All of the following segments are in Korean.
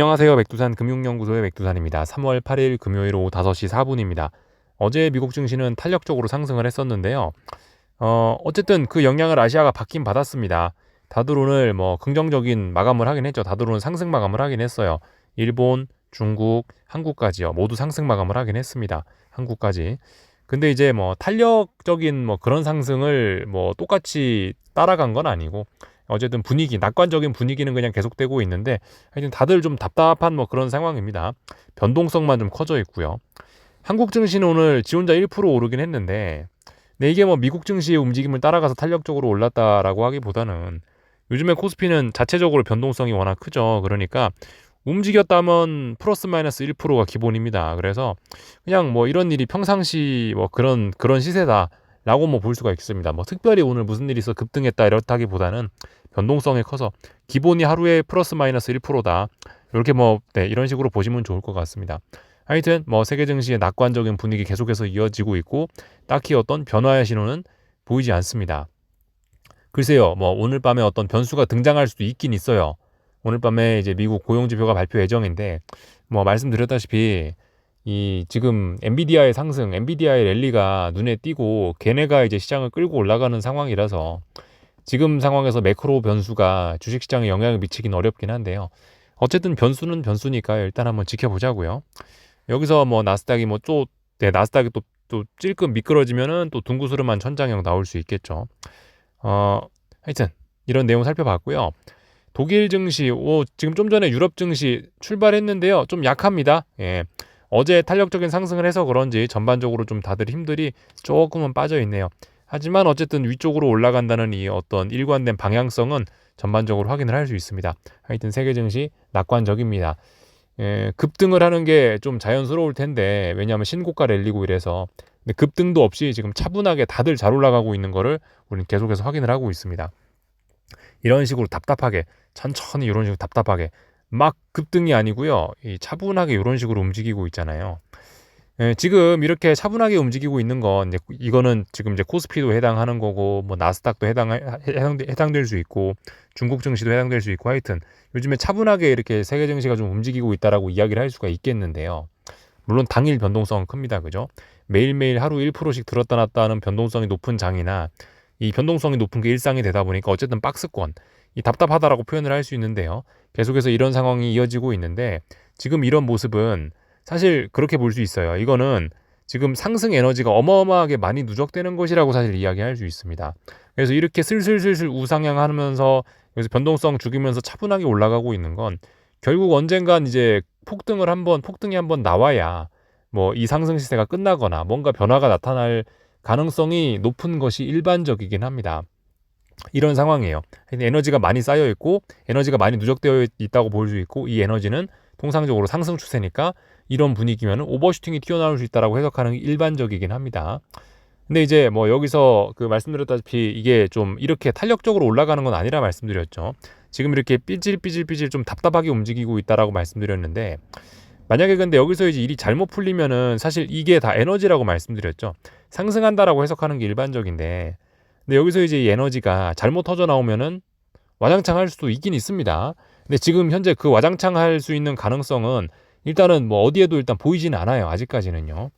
안녕하세요. 백두산 금융연구소의 백두산입니다. 3월 8일 금요일 오후 5시 4분입니다. 어제 미국 증시는 탄력적으로 상승을 했었는데요. 어, 어쨌든 그 영향을 아시아가 받긴 받았습니다. 다들 오늘 뭐 긍정적인 마감을 하긴 했죠. 다들 오늘 상승 마감을 하긴 했어요. 일본, 중국, 한국까지요. 모두 상승 마감을 하긴 했습니다. 한국까지. 근데 이제 뭐 탄력적인 뭐 그런 상승을 뭐 똑같이 따라간 건 아니고 어쨌든 분위기, 낙관적인 분위기는 그냥 계속되고 있는데 하여튼 다들 좀 답답한 뭐 그런 상황입니다. 변동성만 좀 커져 있고요. 한국 증시는 오늘 지 혼자 1% 오르긴 했는데 네, 이게 뭐 미국 증시의 움직임을 따라가서 탄력적으로 올랐다라고 하기보다는 요즘에 코스피는 자체적으로 변동성이 워낙 크죠. 그러니까 움직였다면 플러스 마이너스 1%가 기본입니다. 그래서 그냥 뭐 이런 일이 평상시 뭐 그런 그런 시세다 라고 뭐 볼 수가 있습니다. 뭐 특별히 오늘 무슨 일이 있어 급등했다 이렇다기보다는 변동성이 커서 기본이 하루에 플러스 마이너스 1%다. 이렇게 뭐 네, 이런 식으로 보시면 좋을 것 같습니다. 하여튼 뭐 세계 증시의 낙관적인 분위기 계속해서 이어지고 있고 딱히 어떤 변화의 신호는 보이지 않습니다. 글쎄요, 뭐 오늘 밤에 어떤 변수가 등장할 수도 있긴 있어요. 오늘 밤에 이제 미국 고용 지표가 발표 예정인데 뭐 말씀드렸다시피 이 지금 엔비디아의 상승, 엔비디아의 랠리가 눈에 띄고 걔네가 이제 시장을 끌고 올라가는 상황이라서 지금 상황에서 매크로 변수가 주식시장에 영향을 미치긴 어렵긴 한데요. 어쨌든 변수는 변수니까 일단 한번 지켜보자고요. 여기서 뭐 나스닥이 뭐또 네, 나스닥이 또, 또 찔끔 미끄러지면은 또 둥구스름한 천장형 나올 수 있겠죠. 어, 하여튼 이런 내용 살펴봤고요. 독일 증시, 오, 지금 좀 전에 유럽 증시 출발했는데요. 좀 약합니다. 예. 어제 탄력적인 상승을 해서 그런지 전반적으로 좀 다들 힘들이 조금은 빠져 있네요. 하지만 어쨌든 위쪽으로 올라간다는 이 어떤 일관된 방향성은 전반적으로 확인을 할 수 있습니다. 하여튼 세계 증시 낙관적입니다. 예, 급등을 하는 게 좀 자연스러울 텐데 왜냐하면 신고가 랠리고 이래서 근데 급등도 없이 지금 차분하게 다들 잘 올라가고 있는 거를 우리는 계속해서 확인을 하고 있습니다. 이런 식으로 답답하게 천천히 이런 식으로 답답하게 막 급등이 아니고요. 이 차분하게 이런 식으로 움직이고 있잖아요. 예, 지금 이렇게 차분하게 움직이고 있는 건 이제 이거는 지금 이제 코스피도 해당하는 거고 뭐 나스닥도 해당 해당 해당될 수 있고 중국 증시도 해당될 수 있고 하여튼 요즘에 차분하게 이렇게 세계 증시가 좀 움직이고 있다라고 이야기를 할 수가 있겠는데요. 물론 당일 변동성은 큽니다. 그죠? 매일매일 하루 1%씩 들었다 놨다 하는 변동성이 높은 장이나 이 변동성이 높은 게 일상이 되다 보니까 어쨌든 박스권 이 답답하다라고 표현을 할 수 있는데요. 계속해서 이런 상황이 이어지고 있는데 지금 이런 모습은 사실 그렇게 볼 수 있어요. 이거는 지금 상승 에너지가 어마어마하게 많이 누적되는 것이라고 사실 이야기할 수 있습니다. 그래서 이렇게 슬슬슬슬 우상향하면서 그래서 변동성 죽이면서 차분하게 올라가고 있는 건 결국 언젠간 이제 폭등을 한번 폭등이 한번 나와야 뭐 이 상승 시세가 끝나거나 뭔가 변화가 나타날 가능성이 높은 것이 일반적이긴 합니다. 이런 상황이에요. 에너지가 많이 쌓여 있고 에너지가 많이 누적되어 있다고 볼 수 있고 이 에너지는 통상적으로 상승 추세니까 이런 분위기면 오버슈팅이 튀어나올 수 있다라고 해석하는 게 일반적이긴 합니다. 근데 이제 뭐 여기서 그 말씀드렸다시피 이게 좀 이렇게 탄력적으로 올라가는 건 아니라 말씀드렸죠. 지금 이렇게 삐질삐질삐질 좀 답답하게 움직이고 있다라고 말씀드렸는데 만약에 근데 여기서 이제 일이 잘못 풀리면은 사실 이게 다 에너지라고 말씀드렸죠. 상승한다라고 해석하는 게 일반적인데 근데 여기서 이제 이 에너지가 잘못 터져 나오면은 와장창 할 수도 있긴 있습니다. 근데 지금 현재 그 와장창 할 수 있는 가능성은 일단은 뭐 어디에도 일단 보이지는 않아요. 아직까지는요.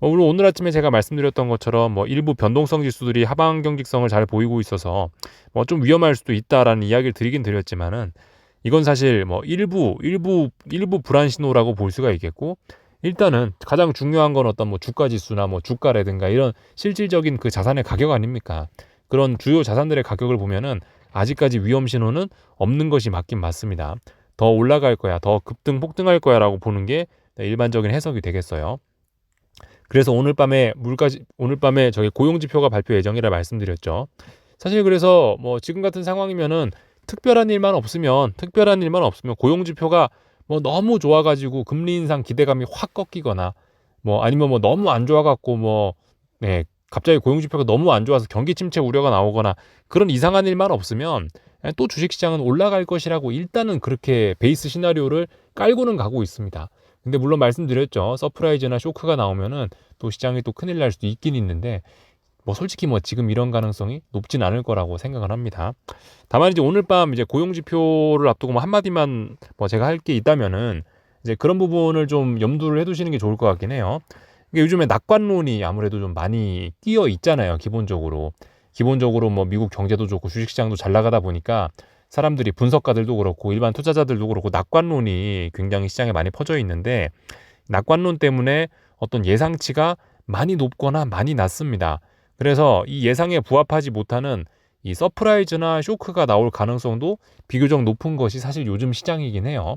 뭐 물론 오늘 아침에 제가 말씀드렸던 것처럼 뭐 일부 변동성 지수들이 하방 경직성을 잘 보이고 있어서 뭐 좀 위험할 수도 있다라는 이야기를 드리긴 드렸지만은 이건 사실 뭐 일부 일부 일부 불안 신호라고 볼 수가 있겠고 일단은 가장 중요한 건 어떤 뭐 주가 지수나 뭐 주가라든가 이런 실질적인 그 자산의 가격 아닙니까? 그런 주요 자산들의 가격을 보면은 아직까지 위험 신호는 없는 것이 맞긴 맞습니다. 더 올라갈 거야, 더 급등 폭등할 거야라고 보는 게 일반적인 해석이 되겠어요. 그래서 오늘 밤에 물가지 오늘 밤에 저기 고용 지표가 발표 예정이라 말씀드렸죠. 사실 그래서 뭐 지금 같은 상황이면은 특별한 일만 없으면 특별한 일만 없으면 고용 지표가 뭐 너무 좋아가지고 금리 인상 기대감이 확 꺾이거나 뭐 아니면 뭐 너무 안 좋아갖고 뭐 네, 갑자기 고용 지표가 너무 안 좋아서 경기 침체 우려가 나오거나 그런 이상한 일만 없으면 또 주식시장은 올라갈 것이라고 일단은 그렇게 베이스 시나리오를 깔고는 가고 있습니다. 근데 물론 말씀드렸죠. 서프라이즈나 쇼크가 나오면은 또 시장이 또 큰일 날 수도 있긴 있는데 뭐 솔직히 뭐 지금 이런 가능성이 높진 않을 거라고 생각을 합니다. 다만 이제 오늘 밤 이제 고용 지표를 앞두고 뭐 한마디만 뭐 제가 할 게 있다면은 이제 그런 부분을 좀 염두를 해 두시는 게 좋을 것 같긴 해요. 이게 요즘에 낙관론이 아무래도 좀 많이 끼어 있잖아요. 기본적으로 기본적으로 뭐 미국 경제도 좋고 주식시장도 잘 나가다 보니까 사람들이 분석가들도 그렇고 일반 투자자들도 그렇고 낙관론이 굉장히 시장에 많이 퍼져 있는데 낙관론 때문에 어떤 예상치가 많이 높거나 많이 낮습니다. 그래서 이 예상에 부합하지 못하는 이 서프라이즈나 쇼크가 나올 가능성도 비교적 높은 것이 사실 요즘 시장이긴 해요.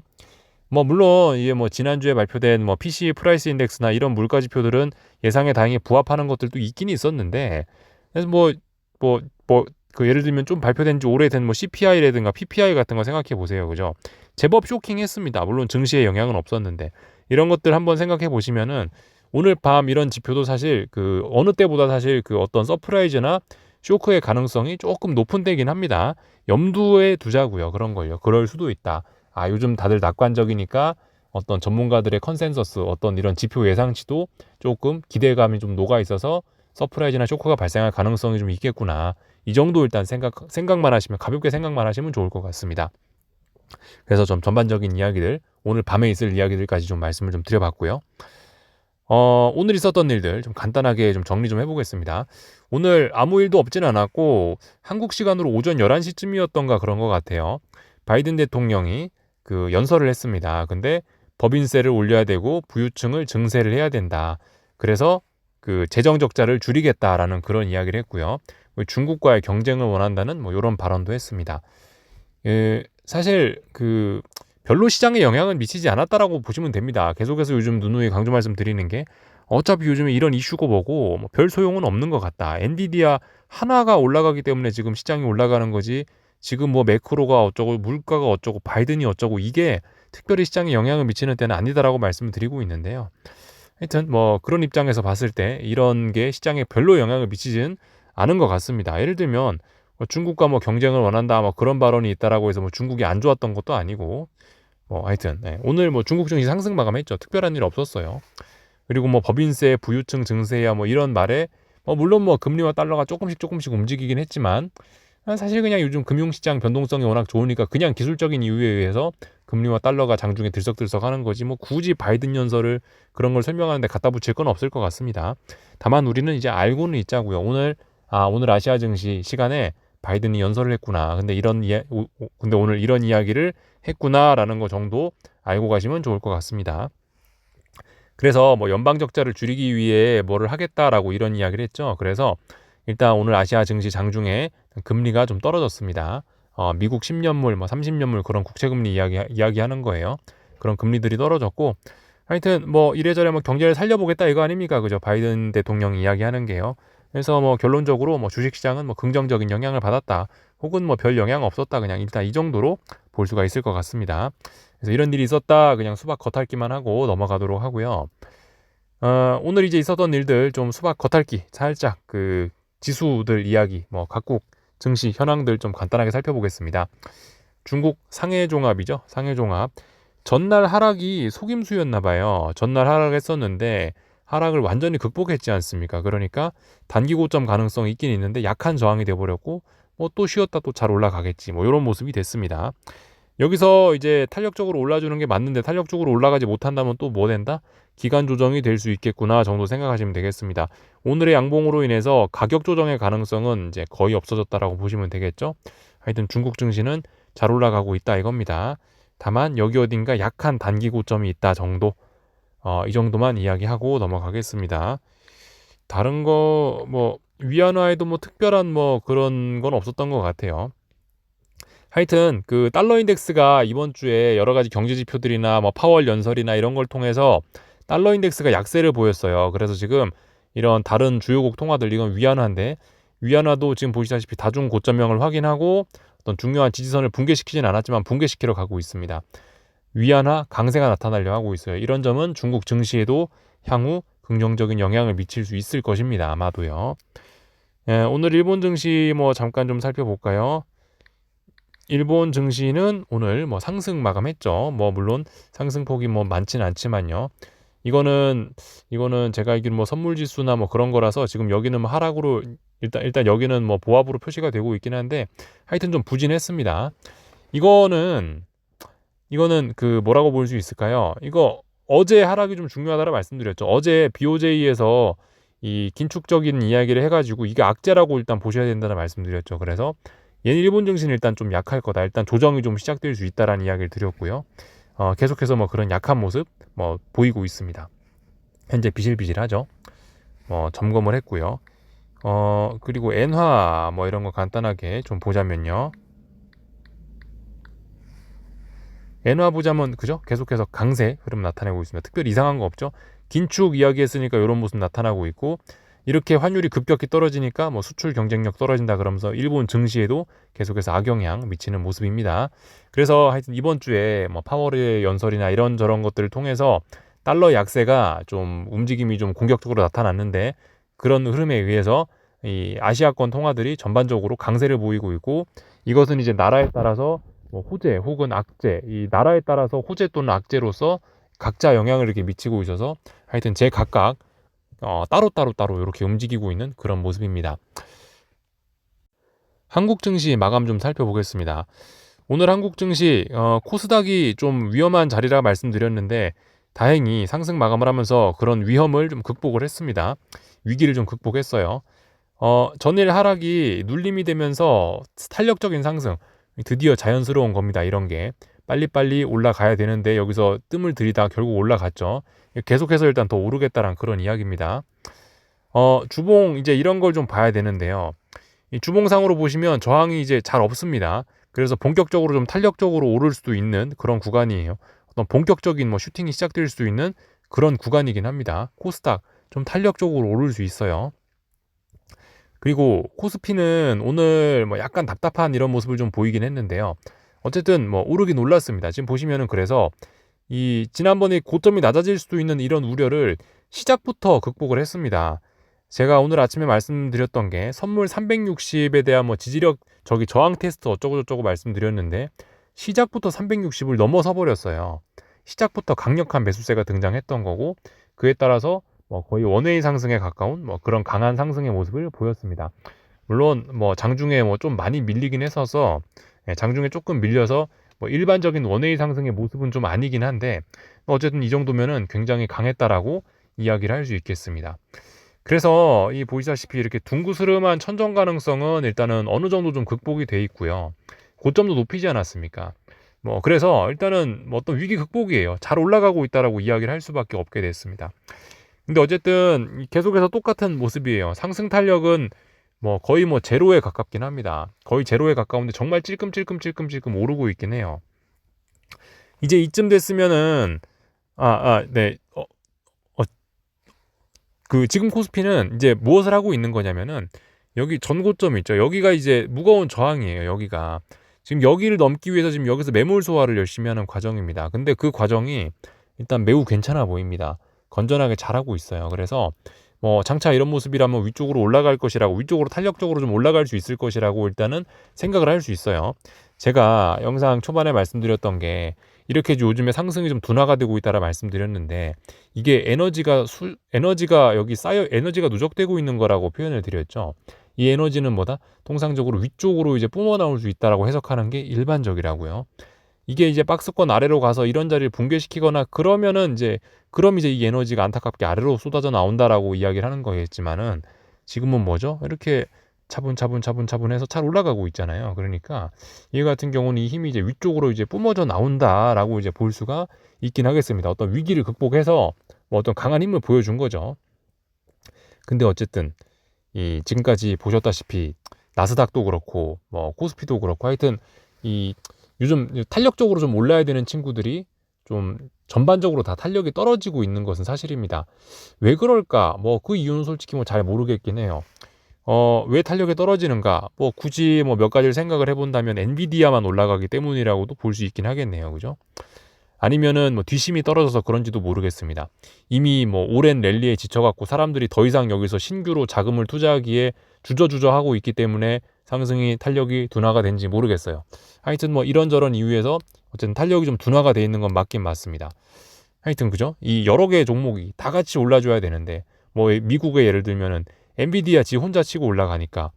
뭐 물론 이게 뭐 지난주에 발표된 뭐 PC 프라이스 인덱스나 이런 물가 지표들은 예상에 다행히 부합하는 것들도 있긴 있었는데 그래서 뭐 뭐 뭐 그 예를 들면 좀 발표된 지 오래된 뭐 CPI라든가 PPI 같은 거 생각해 보세요. 그죠? 제법 쇼킹했습니다. 물론 증시에 영향은 없었는데 이런 것들 한번 생각해 보시면은 오늘 밤 이런 지표도 사실 그 어느 때보다 사실 그 어떤 서프라이즈나 쇼크의 가능성이 조금 높은 때긴 합니다. 염두에 두자고요. 그런 걸요. 그럴 수도 있다. 아, 요즘 다들 낙관적이니까 어떤 전문가들의 컨센서스, 어떤 이런 지표 예상치도 조금 기대감이 좀 녹아 있어서 서프라이즈나 쇼크가 발생할 가능성이 좀 있겠구나. 이 정도 일단 생각, 생각만 하시면, 가볍게 생각만 하시면 좋을 것 같습니다. 그래서 좀 전반적인 이야기들, 오늘 밤에 있을 이야기들까지 좀 말씀을 좀 드려봤고요. 어, 오늘 있었던 일들 좀 간단하게 좀 정리 좀 해보겠습니다. 오늘 아무 일도 없진 않았고 한국 시간으로 오전 11시쯤이었던가 그런 것 같아요. 바이든 대통령이 그 연설을 했습니다. 근데 법인세를 올려야 되고 부유층을 증세를 해야 된다. 그래서 그 재정 적자를 줄이겠다라는 그런 이야기를 했고요. 중국과의 경쟁을 원한다는 뭐 이런 발언도 했습니다. 예, 사실 그 별로 시장에 영향은 미치지 않았다라고 보시면 됩니다. 계속해서 요즘 누누이 강조 말씀드리는 게 어차피 요즘에 이런 이슈고 뭐고 뭐 별 소용은 없는 것 같다. 엔비디아 하나가 올라가기 때문에 지금 시장이 올라가는 거지. 지금 뭐 매크로가 어쩌고 물가가 어쩌고 바이든이 어쩌고 이게 특별히 시장에 영향을 미치는 때는 아니다라고 말씀을 드리고 있는데요. 하여튼 뭐 그런 입장에서 봤을 때 이런 게 시장에 별로 영향을 미치지는 않은 것 같습니다. 예를 들면 뭐 중국과 뭐 경쟁을 원한다 뭐 그런 발언이 있다라고 해서 뭐 중국이 안 좋았던 것도 아니고 뭐 하여튼 네. 오늘 뭐 중국 증시 상승 마감했죠. 특별한 일 없었어요. 그리고 뭐 법인세, 부유층 증세야 뭐 이런 말에 뭐 물론 뭐 금리와 달러가 조금씩 조금씩 움직이긴 했지만 사실 그냥 요즘 금융시장 변동성이 워낙 좋으니까 그냥 기술적인 이유에 의해서 금리와 달러가 장중에 들썩들썩 하는 거지 뭐 굳이 바이든 연설을 그런 걸 설명하는데 갖다 붙일 건 없을 것 같습니다. 다만 우리는 이제 알고는 있자고요. 오늘 아 오늘 아시아 증시 시간에 바이든이 연설을 했구나. 근데 이런 이야, 근데 오늘 이런 이야기를 했구나라는 거 정도 알고 가시면 좋을 것 같습니다. 그래서 뭐 연방 적자를 줄이기 위해 뭐를 하겠다라고 이런 이야기를 했죠. 그래서 일단 오늘 아시아 증시 장중에 금리가 좀 떨어졌습니다. 어, 미국 10년물, 뭐 30년물 그런 국채금리 이야기 이야기하는 거예요. 그런 금리들이 떨어졌고 하여튼 뭐 이래저래 뭐 경제를 살려보겠다 이거 아닙니까? 그죠? 바이든 대통령이 이야기하는 게요. 그래서 뭐 결론적으로 뭐 주식시장은 뭐 긍정적인 영향을 받았다. 혹은 뭐 별 영향 없었다. 그냥 일단 이 정도로 볼 수가 있을 것 같습니다. 그래서 이런 일이 있었다. 그냥 수박 겉핥기만 하고 넘어가도록 하고요. 어, 오늘 이제 있었던 일들 좀 수박 겉핥기 살짝 그 지수들 이야기 뭐 각국 증시 현황들 좀 간단하게 살펴보겠습니다. 중국 상해 종합이죠. 상해 종합. 전날 하락이 속임수였나 봐요. 전날 하락했었는데 하락을 완전히 극복했지 않습니까? 그러니까 단기 고점 가능성이 있긴 있는데 약한 저항이 돼 버렸고 뭐 또 쉬었다 또 잘 올라가겠지 뭐 이런 모습이 됐습니다. 여기서 이제 탄력적으로 올라주는 게 맞는데 탄력적으로 올라가지 못한다면 또 뭐 된다? 기간 조정이 될 수 있겠구나 정도 생각하시면 되겠습니다. 오늘의 양봉으로 인해서 가격 조정의 가능성은 이제 거의 없어졌다라고 보시면 되겠죠. 하여튼 중국 증시는 잘 올라가고 있다 이겁니다. 다만 여기 어딘가 약한 단기 고점이 있다 정도 어, 이 정도만 이야기하고 넘어가겠습니다. 다른 거 뭐 위안화에도 뭐 특별한 뭐 그런 건 없었던 것 같아요. 하여튼 그 달러 인덱스가 이번 주에 여러 가지 경제 지표들이나 뭐 파월 연설이나 이런 걸 통해서 달러 인덱스가 약세를 보였어요. 그래서 지금 이런 다른 주요국 통화들 이건 위안화인데 위안화도 지금 보시다시피 다중 고점형을 확인하고 어떤 중요한 지지선을 붕괴시키진 않았지만 붕괴시키러 가고 있습니다. 위안화 강세가 나타나려 하고 있어요. 이런 점은 중국 증시에도 향후 긍정적인 영향을 미칠 수 있을 것입니다. 아마도요. 예, 오늘 일본 증시 뭐 잠깐 좀 살펴볼까요? 일본 증시는 오늘 뭐 상승 마감했죠. 뭐 물론 상승폭이 뭐 많지는 않지만요. 이거는 이거는 제가 알기로 뭐 선물 지수나 뭐 그런 거라서 지금 여기는 뭐 하락으로 일단 일단 여기는 뭐 보합으로 표시가 되고 있긴 한데 하여튼 좀 부진했습니다. 이거는 이거는 그 뭐라고 볼 수 있을까요? 이거 어제 하락이 좀 중요하다고 말씀드렸죠. 어제 BOJ에서 이 긴축적인 이야기를 해가지고 이게 악재라고 일단 보셔야 된다는 말씀드렸죠. 그래서 얘는 일본 증시는 일단 좀 약할 거다. 일단 조정이 좀 시작될 수 있다라는 이야기를 드렸고요. 어, 계속해서 뭐 그런 약한 모습 뭐 보이고 있습니다. 현재 비실비실하죠. 뭐 점검을 했고요. 어 그리고 엔화 뭐 이런 거 간단하게 좀 보자면요. 엔화 보자면 그죠? 계속해서 강세 흐름 나타내고 있습니다. 특별히 이상한 거 없죠? 긴축 이야기했으니까 이런 모습 나타나고 있고 이렇게 환율이 급격히 떨어지니까 뭐 수출 경쟁력 떨어진다 그러면서 일본 증시에도 계속해서 악영향 미치는 모습입니다. 그래서 하여튼 이번 주에 뭐 파월의 연설이나 이런 저런 것들을 통해서 달러 약세가 좀 움직임이 좀 공격적으로 나타났는데 그런 흐름에 의해서 이 아시아권 통화들이 전반적으로 강세를 보이고 있고 이것은 이제 나라에 따라서 뭐 호재 혹은 악재 이 나라에 따라서 호재 또는 악재로서 각자 영향을 이렇게 미치고 있어서 하여튼 제 각각 어, 따로따로 따로 이렇게 움직이고 있는 그런 모습입니다. 한국 증시 마감 좀 살펴보겠습니다. 오늘 한국 증시 어, 코스닥이 좀 위험한 자리라 말씀드렸는데 다행히 상승 마감을 하면서 그런 위험을 좀 극복을 했습니다. 위기를 좀 극복했어요. 어, 전일 하락이 눌림이 되면서 탄력적인 상승, 드디어 자연스러운 겁니다. 이런 게 빨리빨리 올라가야 되는데 여기서 뜸을 들이다 결국 올라갔죠. 계속해서 일단 더 오르겠다란 그런 이야기입니다. 어, 주봉 이제 이런 걸 좀 봐야 되는데요. 이 주봉상으로 보시면 저항이 이제 잘 없습니다. 그래서 본격적으로 좀 탄력적으로 오를 수도 있는 그런 구간이에요. 어떤 본격적인 뭐 슈팅이 시작될 수 있는 그런 구간이긴 합니다. 코스닥 좀 탄력적으로 오를 수 있어요. 그리고 코스피는 오늘 뭐 약간 답답한 이런 모습을 좀 보이긴 했는데요. 어쨌든 뭐 오르긴 올랐습니다. 지금 보시면은 그래서 이 지난번에 고점이 낮아질 수도 있는 이런 우려를 시작부터 극복을 했습니다. 제가 오늘 아침에 말씀드렸던 게 선물 360에 대한 뭐 지지력 저기 저항 테스트 어쩌고 저쩌고 말씀드렸는데 시작부터 360을 넘어서 버렸어요. 시작부터 강력한 매수세가 등장했던 거고 그에 따라서 뭐 거의 원웨이 상승에 가까운 뭐 그런 강한 상승의 모습을 보였습니다. 물론 뭐 장중에 뭐 좀 많이 밀리긴 했어서 예, 장중에 조금 밀려서 뭐 일반적인 원웨이 상승의 모습은 좀 아니긴 한데 어쨌든 이 정도면은 굉장히 강했다라고 이야기를 할 수 있겠습니다. 그래서 이 보시다시피 이렇게 둥그스름한 천정 가능성은 일단은 어느 정도 좀 극복이 돼 있고요. 고점도 높이지 않았습니까? 뭐 그래서 일단은 뭐 어떤 위기 극복이에요. 잘 올라가고 있다라고 이야기를 할 수밖에 없게 됐습니다. 근데 어쨌든 계속해서 똑같은 모습이에요. 상승 탄력은 뭐 거의 뭐 제로에 가깝긴 합니다. 거의 제로에 가까운데 정말 찔끔찔끔찔끔찔끔 오르고 있긴 해요. 이제 이쯤 됐으면은 아, 아, 네. 어, 어, 그 지금 코스피는 이제 무엇을 하고 있는 거냐면은 여기 전고점 있죠. 여기가 이제 무거운 저항이에요. 여기가 지금 여기를 넘기 위해서 지금 여기서 매물 소화를 열심히 하는 과정입니다. 근데 그 과정이 일단 매우 괜찮아 보입니다. 건전하게 잘하고 있어요. 그래서 뭐 장차 이런 모습이라면 위쪽으로 올라갈 것이라고 위쪽으로 탄력적으로 좀 올라갈 수 있을 것이라고 일단은 생각을 할 수 있어요. 제가 영상 초반에 말씀드렸던 게 이렇게 요즘에 상승이 좀 둔화가 되고 있다라 말씀드렸는데 이게 에너지가 수, 에너지가 여기 쌓여 에너지가 누적되고 있는 거라고 표현을 드렸죠. 이 에너지는 뭐다? 통상적으로 위쪽으로 이제 뿜어 나올 수 있다라고 해석하는 게 일반적이라고요. 이게 이제 박스권 아래로 가서 이런 자리를 붕괴시키거나 그러면은 이제 그럼 이제 이 에너지가 안타깝게 아래로 쏟아져 나온다라고 이야기를 하는 거겠지만은 지금은 뭐죠? 이렇게 차분차분 차분차분 해서 잘 올라가고 있잖아요. 그러니까 이 같은 경우는 이 힘이 이제 위쪽으로 이제 뿜어져 나온다라고 이제 볼 수가 있긴 하겠습니다. 어떤 위기를 극복해서 뭐 어떤 강한 힘을 보여준 거죠. 근데 어쨌든 이 지금까지 보셨다시피 나스닥도 그렇고 뭐 코스피도 그렇고 하여튼 이 요즘 탄력적으로 좀 올라야 되는 친구들이 좀 전반적으로 다 탄력이 떨어지고 있는 것은 사실입니다. 왜 그럴까? 뭐 그 이유는 솔직히 뭐 잘 모르겠긴 해요. 어, 왜 탄력이 떨어지는가? 뭐 굳이 뭐 몇 가지를 생각을 해본다면 엔비디아만 올라가기 때문이라고도 볼 수 있긴 하겠네요. 그죠? 아니면은 뭐 뒷심이 떨어져서 그런지도 모르겠습니다. 이미 뭐 오랜 랠리에 지쳐갖고 사람들이 더 이상 여기서 신규로 자금을 투자하기에 주저주저 하고 있기 때문에 상승이 탄력이 둔화가 된지 모르겠어요. 하여튼 뭐 이런저런 이유에서 어쨌든 탄력이 좀 둔화가 돼 있는 건 맞긴 맞습니다. 하여튼 그죠? 이 여러 개의 종목이 다 같이 올라줘야 되는데 뭐 미국의 예를 들면은 엔비디아 지 혼자 치고 올라가니까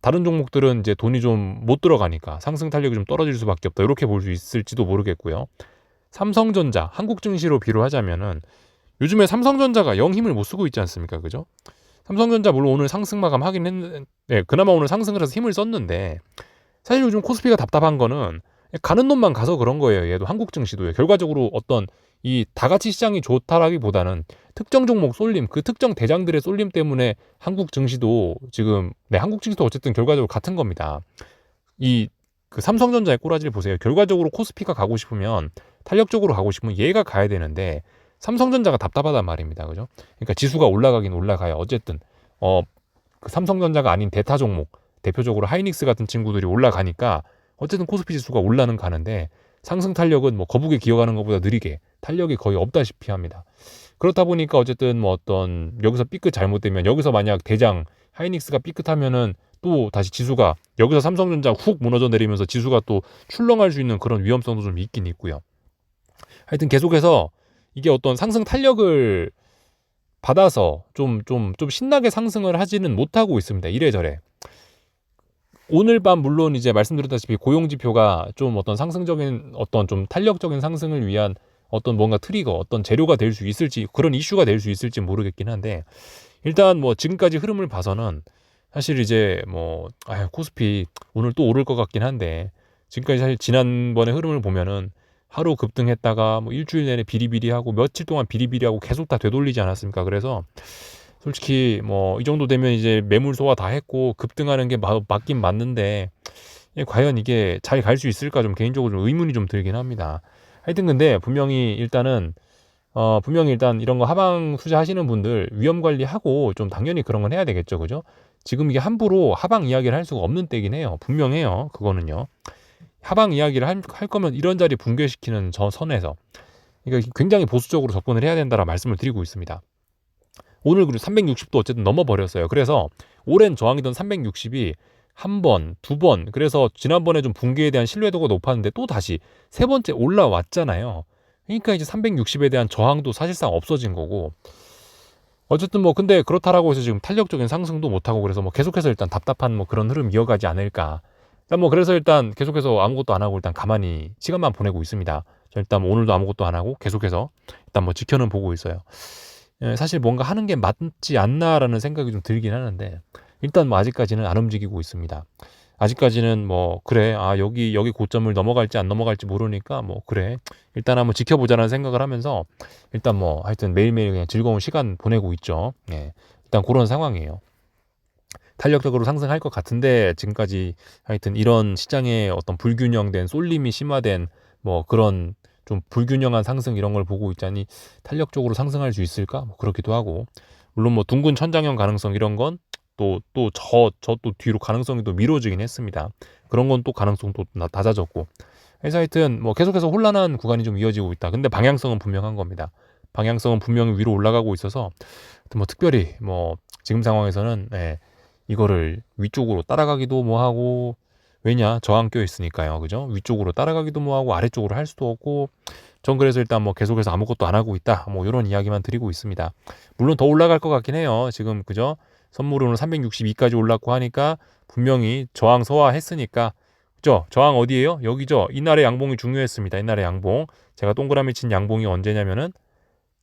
다른 종목들은 이제 돈이 좀 못 들어가니까 상승 탄력이 좀 떨어질 수밖에 없다. 이렇게 볼 수 있을지도 모르겠고요. 삼성전자, 한국 증시로 비교하자면은 요즘에 삼성전자가 영 힘을 못 쓰고 있지 않습니까? 그죠? 삼성전자 물론 오늘 상승 마감하긴 했는데 네, 그나마 오늘 상승을 해서 힘을 썼는데 사실 요즘 코스피가 답답한 거는 가는 놈만 가서 그런 거예요. 얘도 한국 증시도요. 결과적으로 어떤 이 다 같이 시장이 좋다라기보다는 특정 종목 쏠림, 그 특정 대장들의 쏠림 때문에 한국 증시도 지금 네, 한국 증시도 어쨌든 결과적으로 같은 겁니다. 이 그 삼성전자의 꼬라지를 보세요. 결과적으로 코스피가 가고 싶으면 탄력적으로 가고 싶으면 얘가 가야 되는데 삼성전자가 답답하단 말입니다. 그죠? 그러니까 지수가 올라가긴 올라가요. 어쨌든 어, 그 삼성전자가 아닌 대타 종목 대표적으로 하이닉스 같은 친구들이 올라가니까 어쨌든 코스피 지수가 올라는 가는데 상승 탄력은 뭐 거북이 기어가는 것보다 느리게 탄력이 거의 없다시피 합니다. 그렇다 보니까 어쨌든 뭐 어떤 여기서 삐끗 잘못되면 여기서 만약 대장 하이닉스가 삐끗하면은 또 다시 지수가 여기서 삼성전자 훅 무너져 내리면서 지수가 또 출렁할 수 있는 그런 위험성도 좀 있긴 있고요. 하여튼 계속해서 이게 어떤 상승 탄력을 받아서 좀, 좀, 좀 신나게 상승을 하지는 못하고 있습니다. 이래저래. 오늘 밤 물론 이제 말씀드렸다시피 고용 지표가 좀 어떤 상승적인 어떤 좀 탄력적인 상승을 위한 어떤 뭔가 트리거, 어떤 재료가 될 수 있을지 그런 이슈가 될 수 있을지 모르겠긴 한데 일단 뭐 지금까지 흐름을 봐서는 사실 이제 뭐 아유 코스피 오늘 또 오를 것 같긴 한데 지금까지 사실 지난번에 흐름을 보면은 하루 급등했다가 뭐 일주일 내내 비리비리하고 며칠 동안 비리비리하고 계속 다 되돌리지 않았습니까? 그래서 솔직히 뭐 이 정도 되면 이제 매물 소화 다 했고 급등하는 게 마, 맞긴 맞는데 과연 이게 잘 갈 수 있을까 좀 개인적으로 좀 의문이 좀 들긴 합니다. 하여튼 근데 분명히 일단은 어 분명히 일단 이런 거 하방 투자 하시는 분들 위험 관리하고 좀 당연히 그런 건 해야 되겠죠, 그죠? 지금 이게 함부로 하방 이야기를 할 수가 없는 때긴 해요. 분명해요, 그거는요. 하방 이야기를 할, 할 거면 이런 자리 붕괴시키는 저 선에서 그러니까 굉장히 보수적으로 접근을 해야 된다라 말씀을 드리고 있습니다. 오늘 그리고 360도 어쨌든 넘어버렸어요. 그래서 오랜 저항이던 360이 한 번, 두 번, 그래서 지난번에 좀 붕괴에 대한 신뢰도가 높았는데 또 다시 세 번째 올라왔잖아요. 그러니까 이제 360에 대한 저항도 사실상 없어진 거고. 어쨌든 뭐 근데 그렇다라고 해서 지금 탄력적인 상승도 못하고 그래서 뭐 계속해서 일단 답답한 뭐 그런 흐름 이어가지 않을까. 일단 뭐 그래서 일단 계속해서 아무것도 안 하고 일단 가만히 시간만 보내고 있습니다. 저 일단 뭐 오늘도 아무것도 안 하고 계속해서 일단 뭐 지켜는 보고 있어요. 예, 사실 뭔가 하는 게 맞지 않나라는 생각이 좀 들긴 하는데 일단 뭐 아직까지는 안 움직이고 있습니다. 아직까지는 뭐 그래 아 여기 여기 고점을 넘어갈지 안 넘어갈지 모르니까 뭐 그래 일단 한번 지켜보자는 생각을 하면서 일단 뭐 하여튼 매일매일 그냥 즐거운 시간 보내고 있죠. 예. 일단 그런 상황이에요. 탄력적으로 상승할 것 같은데 지금까지 하여튼 이런 시장의 어떤 불균형된 쏠림이 심화된 뭐 그런 좀 불균형한 상승 이런 걸 보고 있자니 탄력적으로 상승할 수 있을까? 뭐 그렇기도 하고 물론 뭐 둥근 천장형 가능성 이런 건 또 또 저 저 또 뒤로 가능성이 또 미뤄지긴 했습니다. 그런 건 또 가능성도 낮아졌고 그래서 하여튼 뭐 계속해서 혼란한 구간이 좀 이어지고 있다. 근데 방향성은 분명한 겁니다. 방향성은 분명히 위로 올라가고 있어서 뭐 특별히 뭐 지금 상황에서는 예, 이거를 위쪽으로 따라가기도 뭐 하고 왜냐? 저항 껴 있으니까요. 그죠? 위쪽으로 따라가기도 뭐하고 아래쪽으로 할 수도 없고 전 그래서 일단 뭐 계속해서 아무것도 안 하고 있다. 뭐 이런 이야기만 드리고 있습니다. 물론 더 올라갈 것 같긴 해요. 지금 그죠? 선물은 362까지 올랐고 하니까 분명히 저항 소화했으니까. 그죠? 저항 어디에요? 여기죠? 이날의 양봉이 중요했습니다. 이날의 양봉. 제가 동그라미 친 양봉이 언제냐면은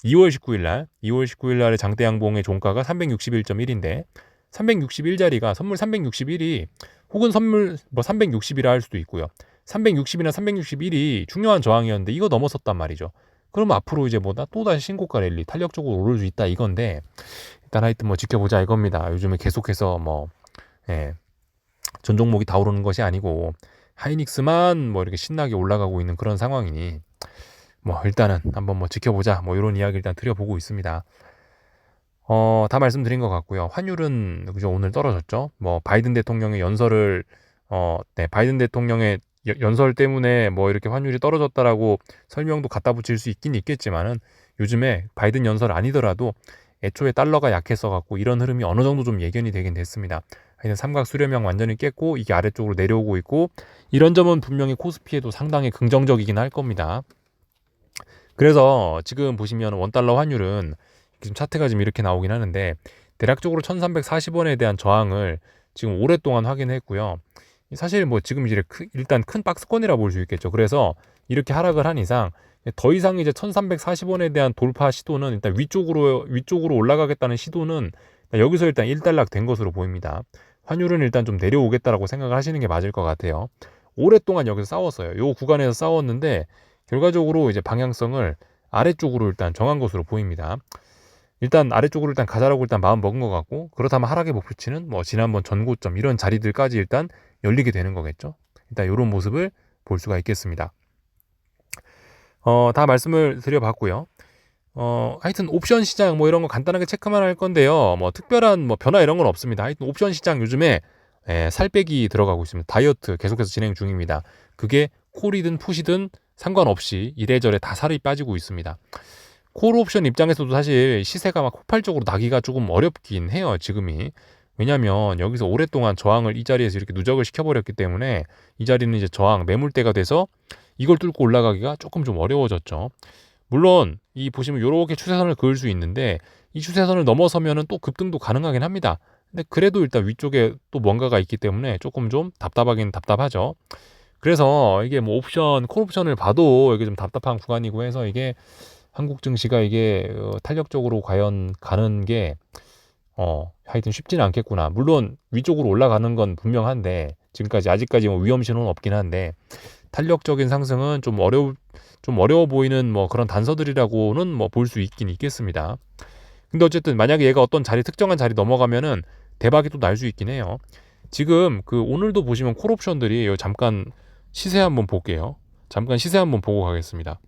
2월 19일 날 2월 19일 날의 장대 양봉의 종가가 361.1인데 361자리가 선물 361이 혹은 선물 뭐 360이라 할 수도 있고요. 360이나 361이 중요한 저항이었는데 이거 넘어섰단 말이죠. 그럼 앞으로 이제 뭐다 또다시 신고가 랠리 탄력적으로 오를 수 있다 이건데 일단 하여튼 뭐 지켜보자 이겁니다. 요즘에 계속해서 뭐 예, 전 종목이 다 오르는 것이 아니고 하이닉스만 뭐 이렇게 신나게 올라가고 있는 그런 상황이니 뭐 일단은 한번 뭐 지켜보자 뭐 이런 이야기 일단 드려보고 있습니다. 어, 다 말씀드린 것 같고요. 환율은 그죠 오늘 떨어졌죠. 뭐 바이든 대통령의 연설을 어, 네, 바이든 대통령의 연설 때문에 뭐 이렇게 환율이 떨어졌다라고 설명도 갖다 붙일 수 있긴 있겠지만은 요즘에 바이든 연설 아니더라도 애초에 달러가 약해서 갖고 이런 흐름이 어느 정도 좀 예견이 되긴 됐습니다. 하여튼 삼각 수렴형 완전히 깼고 이게 아래쪽으로 내려오고 있고 이런 점은 분명히 코스피에도 상당히 긍정적이긴 할 겁니다. 그래서 지금 보시면 원달러 환율은 지금 차트가 지금 이렇게 나오긴 하는데 대략적으로 1340원에 대한 저항을 지금 오랫동안 확인했고요. 사실 뭐 지금 이제 일단 큰 박스권이라 볼 수 있겠죠. 그래서 이렇게 하락을 한 이상 더 이상 이제 1340원에 대한 돌파 시도는 일단 위쪽으로 위쪽으로 올라가겠다는 시도는 여기서 일단 일단락 된 것으로 보입니다. 환율은 일단 좀 내려오겠다라고 생각을 하시는 게 맞을 것 같아요. 오랫동안 여기서 싸웠어요. 요 구간에서 싸웠는데 결과적으로 이제 방향성을 아래쪽으로 일단 정한 것으로 보입니다. 일단 아래쪽으로 일단 가자라고 일단 마음 먹은 것 같고 그렇다면 하락의 목표치는 뭐 지난번 전고점 이런 자리들까지 일단 열리게 되는 거겠죠. 일단 이런 모습을 볼 수가 있겠습니다. 어, 다 말씀을 드려봤고요. 어, 하여튼 옵션 시장 뭐 이런 거 간단하게 체크만 할 건데요. 뭐 특별한 뭐 변화 이런 건 없습니다. 하여튼 옵션 시장 요즘에 예, 살 빼기 들어가고 있습니다. 다이어트 계속해서 진행 중입니다. 그게 콜이든 푸시든 상관없이 이래저래 다 살이 빠지고 있습니다. 콜 옵션 입장에서도 사실 시세가 막 폭발적으로 나기가 조금 어렵긴 해요. 지금이. 왜냐하면 여기서 오랫동안 저항을 이 자리에서 이렇게 누적을 시켜버렸기 때문에 이 자리는 이제 저항 매물대가 돼서 이걸 뚫고 올라가기가 조금 좀 어려워졌죠. 물론 이 보시면 이렇게 추세선을 그을 수 있는데 이 추세선을 넘어서면은 또 급등도 가능하긴 합니다. 근데 그래도 일단 위쪽에 또 뭔가가 있기 때문에 조금 좀 답답하긴 답답하죠. 그래서 이게 뭐 옵션, 콜 옵션을 봐도 이게 좀 답답한 구간이고 해서 이게 한국 증시가 이게 어, 탄력적으로 과연 가는 게 어, 하여튼 쉽지는 않겠구나. 물론 위쪽으로 올라가는 건 분명한데 지금까지 아직까지 뭐 위험 신호는 없긴 한데 탄력적인 상승은 좀 어려울 좀 어려워 보이는 뭐 그런 단서들이라고는 뭐 볼 수 있긴 있겠습니다. 근데 어쨌든 만약에 얘가 어떤 자리 특정한 자리 넘어가면은 대박이 또 날 수 있긴 해요. 지금 그 오늘도 보시면 콜옵션들이 잠깐 시세 한번 볼게요. 잠깐 시세 한번 보고 가겠습니다.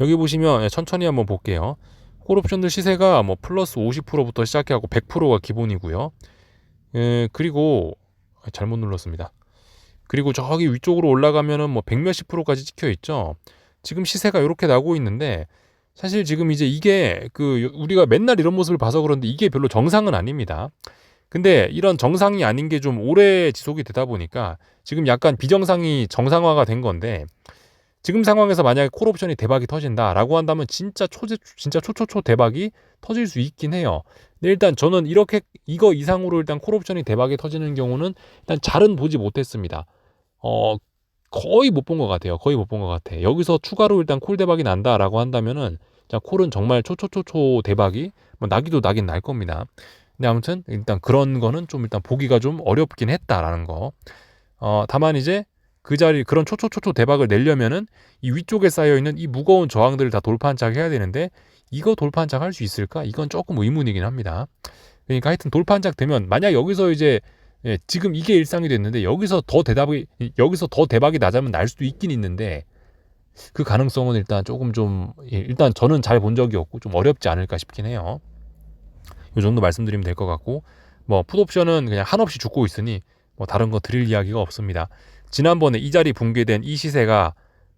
여기 보시면 예, 천천히 한번 볼게요. 콜옵션들 시세가 뭐 플러스 50%부터 시작해갖고 100%가 기본이고요. 에, 그리고 아, 잘못 눌렀습니다. 그리고 저기 위쪽으로 올라가면은 뭐 백몇십 프로까지 찍혀 있죠. 지금 시세가 이렇게 나고 있는데 사실 지금 이제 이게 그 우리가 맨날 이런 모습을 봐서 그런데 이게 별로 정상은 아닙니다. 근데 이런 정상이 아닌 게 좀 오래 지속이 되다 보니까 지금 약간 비정상이 정상화가 된 건데 지금 상황에서 만약에 콜옵션이 대박이 터진다라고 한다면 진짜 초제 진짜 초초초 대박이 터질 수 있긴 해요. 근데 일단 저는 이렇게 이거 이상으로 일단 콜옵션이 대박이 터지는 경우는 일단 잘은 보지 못했습니다. 어 거의 못 본 것 같아요. 거의 못 본 것 같아. 여기서 추가로 일단 콜 대박이 난다라고 한다면은 자 콜은 정말 초초초초 대박이 뭐 나기도 나긴 날 겁니다. 근데 아무튼 일단 그런 거는 좀 일단 보기가 좀 어렵긴 했다라는 거. 어 다만 이제 그 자리 그런 초초초초 대박을 내려면은 이 위쪽에 쌓여 있는 이 무거운 저항들을 다 돌파한착 해야 되는데 이거 돌파한착 할수 있을까? 이건 조금 의문이긴 합니다. 그러니까 하여튼 돌파한착 되면 만약 여기서 이제 예, 지금 이게 일상이 됐는데 여기서 더 대답이 여기서 더 대박이 나자면 날 수도 있긴 있는데 그 가능성은 일단 조금 좀 예, 일단 저는 잘 본 적이 없고 좀 어렵지 않을까 싶긴 해요. 이 정도 말씀드리면 될 것 같고 뭐 풋옵션은 그냥 한없이 죽고 있으니 뭐 다른 거 드릴 이야기가 없습니다. 지난번에 이 자리 붕괴된 이 시세가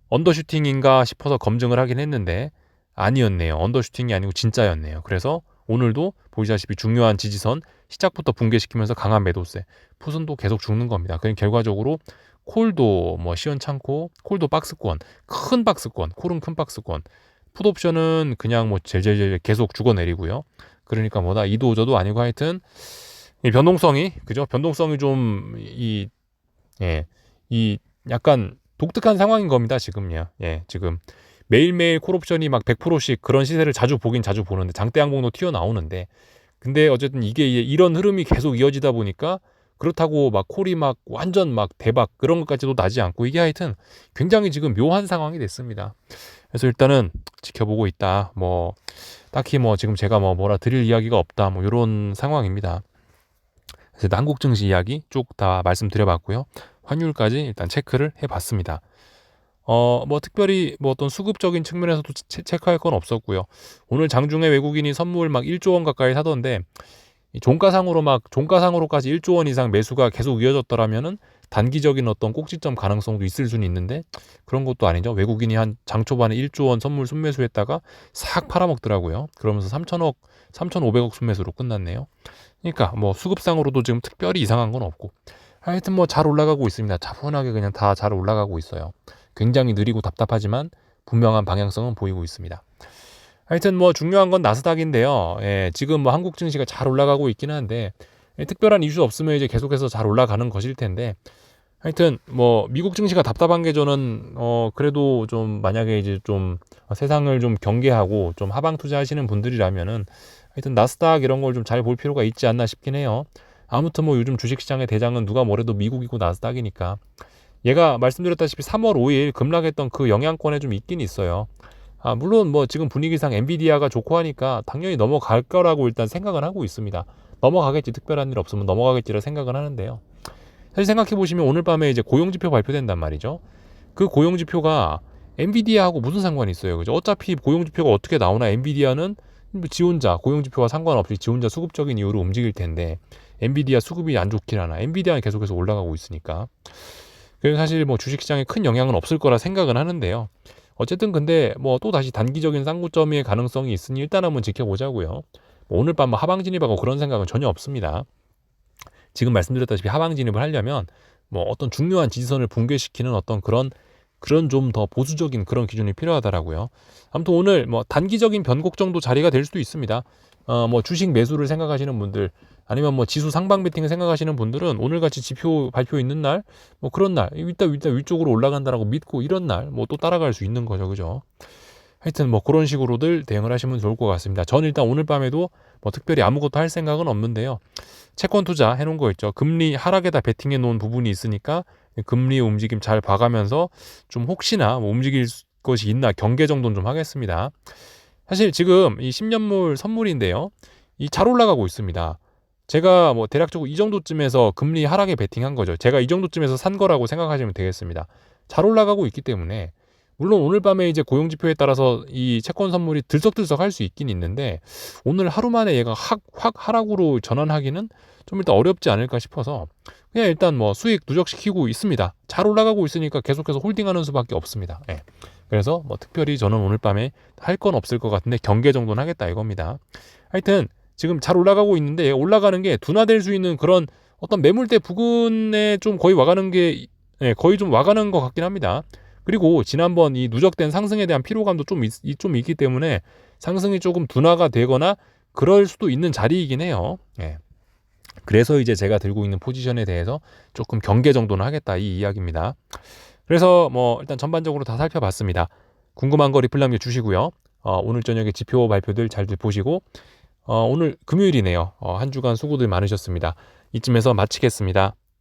언더슈팅인가 싶어서 검증을 하긴 했는데 아니었네요. 언더슈팅이 아니고 진짜였네요. 그래서 오늘도 보시다시피 중요한 지지선 시작부터 붕괴시키면서 강한 매도세, 푸순도 계속 죽는 겁니다. 그럼 결과적으로 콜도 뭐 시원찮고 콜도 박스권, 큰 박스권, 콜은 큰 박스권, 풋옵션은 그냥 뭐 제제제 계속 죽어내리고요. 그러니까 뭐다 이도 저도 아니고 하여튼 이 변동성이 그죠? 변동성이 좀이 예, 이 약간 독특한 상황인 겁니다. 지금요. 예, 지금 매일매일 콜옵션이 막 100%씩 그런 시세를 자주 보긴 자주 보는데 장대 항공도 튀어나오는데 근데 어쨌든 이게 이런 흐름이 계속 이어지다 보니까 그렇다고 막 콜이 막 완전 막 대박 그런 것까지도 나지 않고 이게 하여튼 굉장히 지금 묘한 상황이 됐습니다. 그래서 일단은 지켜보고 있다. 뭐 딱히 뭐 지금 제가 뭐 뭐라 드릴 이야기가 없다. 뭐 이런 상황입니다. 그래서 한국 증시 이야기 쭉 다 말씀드려봤고요. 환율까지 일단 체크를 해봤습니다. 어, 뭐 특별히 뭐 어떤 수급적인 측면에서도 체, 체크할 건 없었고요. 오늘 장중에 외국인이 선물 막 1조 원 가까이 사던데 종가상으로 막 종가상으로까지 1조 원 이상 매수가 계속 이어졌더라면은 단기적인 어떤 꼭지점 가능성도 있을 수는 있는데 그런 것도 아니죠. 외국인이 한 장 초반에 1조 원 선물 순매수했다가 싹 팔아먹더라고요. 그러면서 3천억, 3,500억 순매수로 끝났네요. 그러니까 뭐 수급상으로도 지금 특별히 이상한 건 없고 하여튼 뭐 잘 올라가고 있습니다. 차분하게 그냥 다 잘 올라가고 있어요. 굉장히 느리고 답답하지만 분명한 방향성은 보이고 있습니다. 하여튼 뭐 중요한 건 나스닥인데요. 예, 지금 뭐 한국 증시가 잘 올라가고 있긴 한데 예, 특별한 이슈 없으면 이제 계속해서 잘 올라가는 것일 텐데 하여튼 뭐 미국 증시가 답답한 게 저는 어 그래도 좀 만약에 이제 좀 세상을 좀 경계하고 좀 하방 투자하시는 분들이라면은 하여튼 나스닥 이런 걸 좀 잘 볼 필요가 있지 않나 싶긴 해요. 아무튼 뭐 요즘 주식시장의 대장은 누가 뭐래도 미국이고 나스닥이니까 얘가 말씀드렸다시피 3월 5일 급락했던 그 영향권에 좀 있긴 있어요. 아, 물론 뭐 지금 분위기상 엔비디아가 좋고 하니까 당연히 넘어갈 거라고 일단 생각은 하고 있습니다. 넘어가겠지 특별한 일 없으면 넘어가겠지라 생각은 하는데요. 사실 생각해 보시면 오늘 밤에 이제 고용 지표 발표된단 말이죠. 그 고용 지표가 엔비디아하고 무슨 상관이 있어요, 그죠? 어차피 고용 지표가 어떻게 나오나 엔비디아는 지원자 고용 지표와 상관없이 지원자 수급적인 이유로 움직일 텐데 엔비디아 수급이 안 좋긴 하나 엔비디아는 계속해서 올라가고 있으니까 그래서 사실 뭐 주식시장에 큰 영향은 없을 거라 생각은 하는데요. 어쨌든 근데 뭐 또 다시 단기적인 쌍구점의 가능성이 있으니 일단 한번 지켜보자고요. 뭐 오늘 밤 뭐 하방 진입하고 그런 생각은 전혀 없습니다. 지금 말씀드렸다시피 하방 진입을 하려면 뭐 어떤 중요한 지지선을 붕괴시키는 어떤 그런 그런 좀 더 보수적인 그런 기준이 필요하다라고요. 아무튼 오늘 뭐 단기적인 변곡 정도 자리가 될 수도 있습니다. 어 뭐 주식 매수를 생각하시는 분들 아니면 뭐 지수 상방 베팅을 생각하시는 분들은 오늘 같이 지표 발표 있는 날 뭐 그런 날 이따 이따 위쪽으로 올라간다라고 믿고 이런 날 뭐 또 따라갈 수 있는 거죠. 그죠? 하여튼 뭐 그런 식으로들 대응을 하시면 좋을 것 같습니다. 저는 일단 오늘 밤에도 뭐 특별히 아무것도 할 생각은 없는데요. 채권 투자 해놓은 거 있죠. 금리 하락에다 베팅해 놓은 부분이 있으니까 금리 움직임 잘 봐가면서 좀 혹시나 뭐 움직일 것이 있나 경계 정도는 좀 하겠습니다. 사실 지금 이 10년물 선물인데요. 이 잘 올라가고 있습니다. 제가 뭐 대략적으로 이 정도쯤에서 금리 하락에 베팅한 거죠. 제가 이 정도쯤에서 산 거라고 생각하시면 되겠습니다. 잘 올라가고 있기 때문에 물론 오늘 밤에 이제 고용 지표에 따라서 이 채권 선물이 들썩들썩 할 수 있긴 있는데 오늘 하루 만에 얘가 확, 확 하락으로 전환하기는 좀 일단 어렵지 않을까 싶어서 그냥 일단 뭐 수익 누적시키고 있습니다. 잘 올라가고 있으니까 계속해서 홀딩하는 수밖에 없습니다. 예. 그래서 뭐 특별히 저는 오늘 밤에 할 건 없을 것 같은데 경계 정도는 하겠다 이겁니다. 하여튼 지금 잘 올라가고 있는데 올라가는 게 둔화될 수 있는 그런 어떤 매물대 부근에 좀 거의 와가는 게 네, 거의 좀 와가는 것 같긴 합니다. 그리고 지난번 이 누적된 상승에 대한 피로감도 좀, 있, 좀 있기 때문에 상승이 조금 둔화가 되거나 그럴 수도 있는 자리이긴 해요. 예. 그래서 이제 제가 들고 있는 포지션에 대해서 조금 경계 정도는 하겠다 이 이야기입니다. 그래서 뭐 일단 전반적으로 다 살펴봤습니다. 궁금한 거 리플 남겨주시고요. 어, 오늘 저녁에 지표 발표들 잘들 보시고 어, 오늘 금요일이네요. 어, 한 주간 수고들 많으셨습니다. 이쯤에서 마치겠습니다.